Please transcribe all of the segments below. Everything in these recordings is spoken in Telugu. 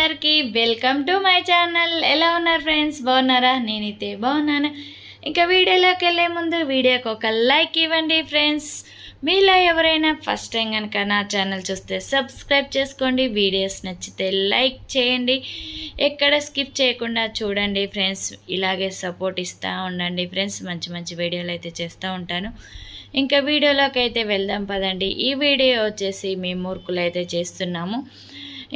అందరికీ వెల్కమ్ టు మై ఛానల్. ఎలా ఉన్నారు ఫ్రెండ్స్? బాగున్నారా? నేనైతే బాగున్నాను. ఇంకా వీడియోలోకి వెళ్ళే ముందు వీడియోకి ఒక లైక్ ఇవ్వండి ఫ్రెండ్స్. మీలో ఎవరైనా ఫస్ట్ టైం కనుక నా ఛానల్ చూస్తే సబ్స్క్రైబ్ చేసుకోండి. వీడియోస్ నచ్చితే లైక్ చేయండి. ఎక్కడ స్కిప్ చేయకుండా చూడండి ఫ్రెండ్స్. ఇలాగే సపోర్ట్ ఇస్తూ ఉండండి ఫ్రెండ్స్. మంచి మంచి వీడియోలు అయితే చేస్తూ ఉంటాను. ఇంకా వీడియోలోకి అయితే వెళ్దాం పదండి. ఈ వీడియో వచ్చేసి మేము మురుకులు అయితే చేస్తున్నాము.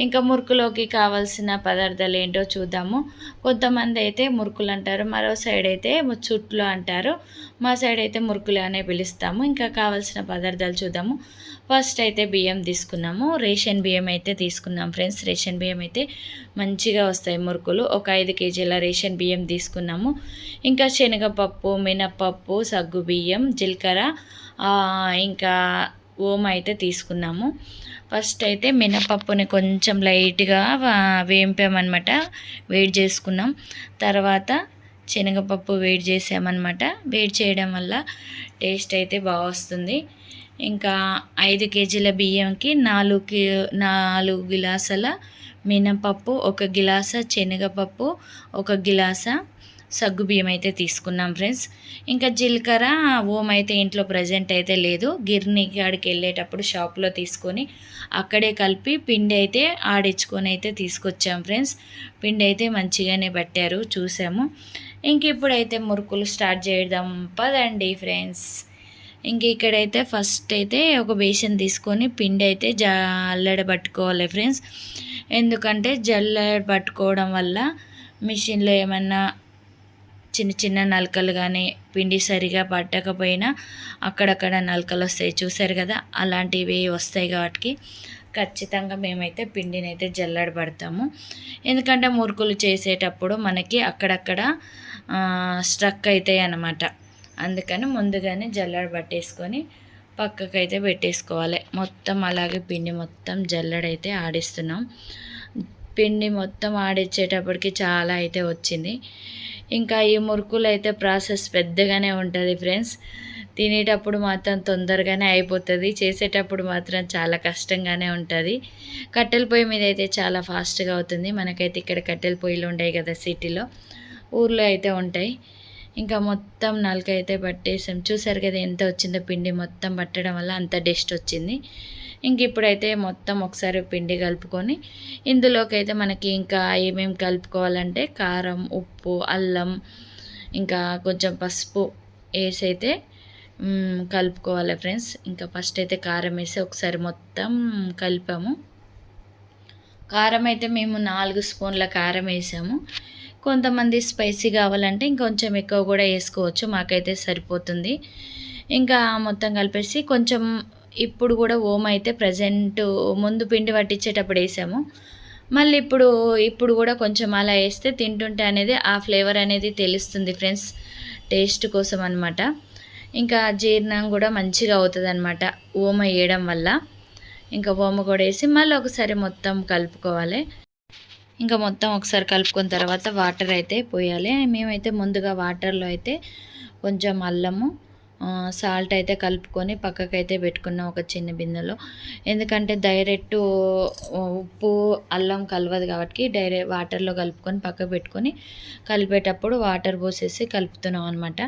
ఇంకా మురుకులోకి కావాల్సిన పదార్థాలు ఏంటో చూద్దాము. కొంతమంది అయితే మురుకులు అంటారు మరో సైడ్ అయితే చుట్లు అంటారు. మా సైడ్ అయితే మురుకులు అనే పిలుస్తాము. ఇంకా కావాల్సిన పదార్థాలు చూద్దాము. ఫస్ట్ అయితే బియ్యం తీసుకున్నాము. రేషన్ బియ్యం అయితే తీసుకున్నాం ఫ్రెండ్స్. రేషన్ బియ్యం అయితే మంచిగా వస్తాయి మురుకులు. ఒక ఐదు కేజీల రేషన్ బియ్యం తీసుకున్నాము. ఇంకా శనగపప్పు మినపప్పు సగ్గు బియ్యం జీలకర్ర ఇంకా ఓమ అయితే తీసుకున్నాము. ఫస్ట్ అయితే మినపప్పుని కొంచెం లైట్గా వేంపామన్నమాట. వేడి చేసుకున్నాం. తర్వాత శనగపప్పు వేడి చేసామన్నమాట. వేడి చేయడం వల్ల టేస్ట్ అయితే బాగా వస్తుంది ఇంకా ఐదు కేజీల బియ్యంకి నాలుగు నాలుగు గిలాసుల మినపప్పు ఒక గిలాస శనగపప్పు ఒక గిలాస సగ్గు బియ్యం అయితే తీసుకున్నాం ఫ్రెండ్స్. ఇంకా జీలకర్ర ఓం అయితే ఇంట్లో ప్రజెంట్ అయితే లేదు. గిర్ని కాడికి వెళ్ళేటప్పుడు షాప్లో తీసుకొని అక్కడే కలిపి పిండి అయితే ఆడించుకొని అయితే తీసుకొచ్చాం ఫ్రెండ్స్. పిండి అయితే మంచిగానే పట్టారు చూసాము. ఇంక ఇప్పుడైతే మురుకులు స్టార్ట్ చేద్దాం. పదండి ఫ్రెండ్స్. ఇంక ఇక్కడైతే ఫస్ట్ అయితే ఒక బేసన్ తీసుకొని పిండి అయితే జల్లెడ పట్టుకోవాలి ఫ్రెండ్స్. ఎందుకంటే జల్లెడ పట్టుకోవడం వల్ల మిషన్లో ఏమన్నా చిన్న చిన్న నలకలు కానీ పిండి సరిగా పట్టకపోయినా అక్కడక్కడ నలకలు వస్తాయి. చూసారు కదా? అలాంటివి వస్తాయి కాబట్టి ఖచ్చితంగా మేమైతే పిండిని అయితే జల్లడ పడతాము. ఎందుకంటే మురుకులు చేసేటప్పుడు మనకి అక్కడక్కడ స్ట్రక్ అవుతాయి అన్నమాట. అందుకని ముందుగానే జల్లడ పట్టేసుకొని పక్కకైతే పెట్టేసుకోవాలి. మొత్తం అలాగే పిండి మొత్తం జల్లడైతే ఆడిస్తున్నాం. పిండి మొత్తం ఆడిచ్చేటప్పటికి చాలా అయితే వచ్చింది. ఇంకా ఈ మురుకులు అయితే ప్రాసెస్ పెద్దగానే ఉంటుంది ఫ్రెండ్స్. తినేటప్పుడు మాత్రం తొందరగానే అయిపోతుంది చేసేటప్పుడు మాత్రం చాలా కష్టంగానే ఉంటుంది. కట్టెల పొయ్యి మీద అయితే చాలా ఫాస్ట్గా అవుతుంది. మనకైతే ఇక్కడ కట్టెల పొయ్యిలు ఉంటాయి కదా సిటీలో ఊర్లో అయితే ఉంటాయి. ఇంకా మొత్తం నలక అయితే పట్టేసాం. చూసారు కదా ఎంత వచ్చిందో పిండి మొత్తం పట్టడం వల్ల అంత డస్ట్ వచ్చింది. ఇంక ఇప్పుడైతే మొత్తం ఒకసారి పిండి కలుపుకొని ఇందులోకి అయితే మనకి ఇంకా ఏమేమి కలుపుకోవాలంటే కారం ఉప్పు అల్లం ఇంకా కొంచెం పసుపు వేసి అయితే కలుపుకోవాలి ఫ్రెండ్స్. ఇంకా ఫస్ట్ అయితే కారం వేసి ఒకసారి మొత్తం కలిపాము. కారం అయితే మేము నాలుగు స్పూన్ల కారం వేసాము. కొంతమంది స్పైసీ కావాలంటే ఇంకొంచెం ఎక్కువ కూడా వేసుకోవచ్చు. మాకైతే సరిపోతుంది. ఇంకా మొత్తం కలిపేసి కొంచెం ఇప్పుడు కూడా ఓమ అయితే ప్రజెంట్ ముందు పిండి పట్టించేటప్పుడు వేసాము. మళ్ళీ ఇప్పుడు ఇప్పుడు కూడా కొంచెం అలా వేస్తే తింటుంటే అనేది ఆ ఫ్లేవర్ అనేది తెలుస్తుంది ఫ్రెండ్స్ టేస్ట్ కోసం అనమాట ఇంకా జీర్ణం కూడా మంచిగా అవుతుంది అనమాట ఓమ వేయడం వల్ల. ఇంకా ఓమ కూడా వేసి మళ్ళీ ఒకసారి మొత్తం కలుపుకోవాలి. ఇంకా మొత్తం ఒకసారి కలుపుకున్న తర్వాత వాటర్ అయితే పోయాలి. మేమైతే ముందుగా వాటర్లో అయితే కొంచెం అల్లము సాల్ట్ అయితే కలుపుకొని పక్కకైతే పెట్టుకున్నాం ఒక చిన్న బిందెలో. ఎందుకంటే డైరెక్ట్ ఉప్పు అల్లం కలవదు కాబట్టి డైరెక్ట్ వాటర్లో కలుపుకొని పక్క పెట్టుకొని కలిపేటప్పుడు వాటర్ పోసేసి కలుపుతున్నాం అనమాట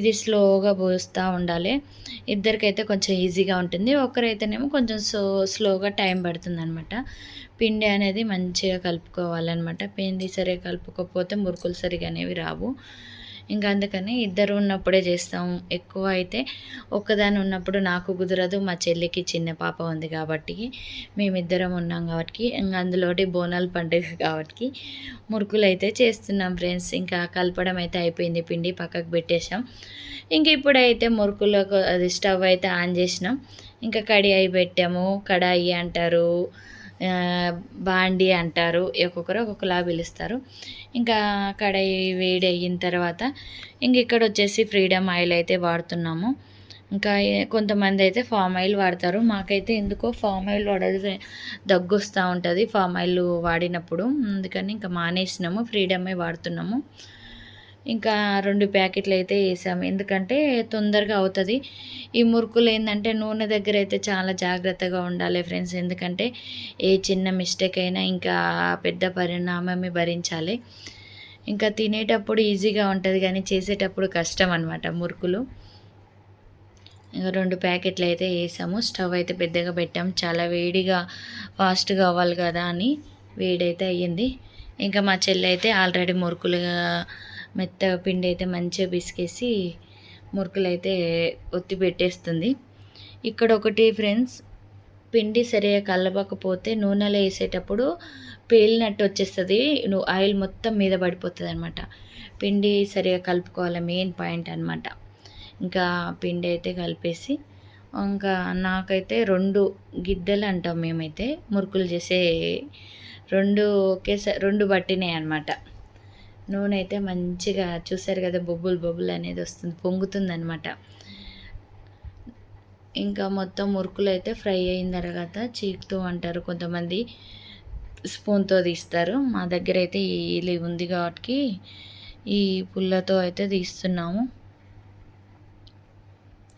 ఇది స్లోగా పోస్తూ ఉండాలి. ఇద్దరికైతే కొంచెం ఈజీగా ఉంటుంది. ఒకరైతేనేమో కొంచెం సో స్లోగా టైం పడుతుంది అనమాట పిండి అనేది మంచిగా కలుపుకోవాలన్నమాట. పిండి సరిగా కలుపుకోకపోతే మురుకులు సరిగా అనేవి రావు. ఇంకా అందుకని ఇద్దరు ఉన్నప్పుడే చేస్తాం. ఎక్కువ అయితే ఒక్కదాని ఉన్నప్పుడు నాకు కుదరదు మా చెల్లికి చిన్న పాప ఉంది కాబట్టి మేమిద్దరం ఉన్నాం కాబట్టి ఇంకా అందులోటి బోనాల పండుగ కాబట్టి మురుకులు అయితే చేస్తున్నాం ఫ్రెండ్స్. ఇంకా కలపడం అయితే అయిపోయింది పిండి పక్కకు పెట్టేశాం. ఇంక ఇప్పుడైతే మురుకులకు అది స్టవ్ అయితే ఆన్ చేసినాం. ఇంకా కడాయి పెట్టాము కడాయి అంటారు బాండి అంటారు ఒక్కొక్కరు ఒక్కొక్కలా పిలుస్తారు. ఇంకా కడాయి వేడి అయిన తర్వాత ఇంక ఇక్కడ వచ్చేసి ఫ్రీడమ్ ఆయిల్ అయితే వాడుతున్నాము. ఇంకా కొంతమంది అయితే ఫామ్ ఆయిల్ వాడతారు. మాకైతే ఎందుకో ఫామ్ ఆయిల్ వాడదు దగ్గు వస్తూ ఉంటుంది ఫామ్ ఆయిల్ వాడినప్పుడు. అందుకని ఇంకా మానేసినాము ఫ్రీడమే వాడుతున్నాము. ఇంకా రెండు ప్యాకెట్లు అయితే వేసాము ఎందుకంటే తొందరగా అవుతుంది. ఈ మురుకులు ఏంటంటే నూనె దగ్గర అయితే చాలా జాగ్రత్తగా ఉండాలి ఫ్రెండ్స్. ఎందుకంటే ఏ చిన్న మిస్టేక్ అయినా ఇంకా పెద్ద పరిణామమే భరించాలి. ఇంకా తినేటప్పుడు ఈజీగా ఉంటుంది కానీ చేసేటప్పుడు కష్టం అనమాట మురుకులు. ఇంకా రెండు ప్యాకెట్లు అయితే వేసాము. స్టవ్ అయితే పెద్దగా పెట్టాం. చాలా వేడిగా ఫాస్ట్గా అవ్వాలి కదా అని వేడైతే అయ్యింది. ఇంకా మా చెల్లి అయితే ఆల్రెడీ మురుకులుగా మెత్తగా పిండి అయితే మంచిగా బిసికేసి మురుకులు అయితే ఒత్తి పెట్టేస్తుంది. ఇక్కడ ఒకటి ఫ్రెండ్స్ పిండి సరిగా కలపకపోతే నూనెలో వేసేటప్పుడు పేలినట్టు వచ్చేస్తుంది. నువ్వు ఆయిల్ మొత్తం మీద పడిపోతుంది అనమాట పిండి సరిగా కలుపుకోవాలి మెయిన్ పాయింట్ అనమాట ఇంకా పిండి అయితే కలిపేసి ఇంకా నాకైతే రెండు గిద్దెలు అంటాం మేమైతే మురుకులు చేసే రెండు ఒకేసారి రెండు పట్టినాయి అనమాట నూనె అయితే మంచిగా చూసారు కదా బొబ్బులు బొబ్బులు అనేది వస్తుంది పొంగుతుంది అనమాట ఇంకా మొత్తం మురుకులు అయితే ఫ్రై అయిన తర్వాత చీకుతూ అంటారు కొంతమంది స్పూన్తో తీస్తారు. మా దగ్గర అయితే ఇది ఉంది కాబట్టి ఈ పుల్లతో అయితే తీస్తున్నాము.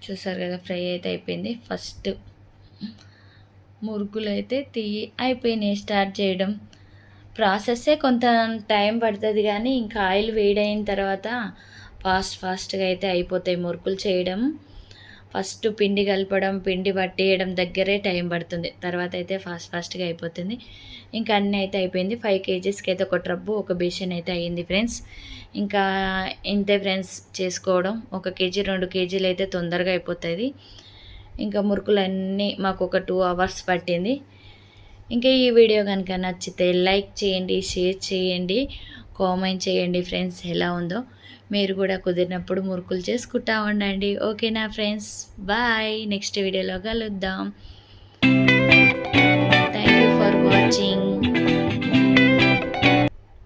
చూసారు కదా ఫ్రై అయితే అయిపోయింది. ఫస్ట్ మురుకులు అయితే తీ అయిపోయినాయి స్టార్ట్ చేయడం. ప్రాసెస్సే కొంత టైం పడుతుంది కానీ ఇంకా ఆయిల్ వేడైన తర్వాత ఫాస్ట్ ఫాస్ట్గా అయితే అయిపోతాయి మురుకులు చేయడం. ఫస్ట్ పిండి కలపడం పిండి పట్టేయడం దగ్గరే టైం పడుతుంది. తర్వాత అయితే ఫాస్ట్ ఫాస్ట్గా అయిపోతుంది. ఇంకా అన్నీ అయితే అయిపోయింది. ఫైవ్ కేజీస్కి అయితే ఒక ట్రబ్బు ఒక బేషన్ అయితే అయ్యింది ఫ్రెండ్స్. ఇంకా ఇంతే ఫ్రెండ్స్ చేసుకోవడం. ఒక కేజీ రెండు కేజీలు అయితే తొందరగా అయిపోతుంది ఇంకా మురుకులన్నీ మాకు ఒక టూ అవర్స్ పట్టింది. ఇంకా ఈ వీడియో కనుక నచ్చితే లైక్ చేయండి షేర్ చేయండి కామెంట్ చేయండి ఫ్రెండ్స్ ఎలా ఉందో. మీరు కూడా కుదిరినప్పుడు మురుకులు చేసుకుంటా ఉండండి. ఓకేనా ఫ్రెండ్స్ బాయ్ నెక్స్ట్ వీడియోలో కలుద్దాం. Thank you for watching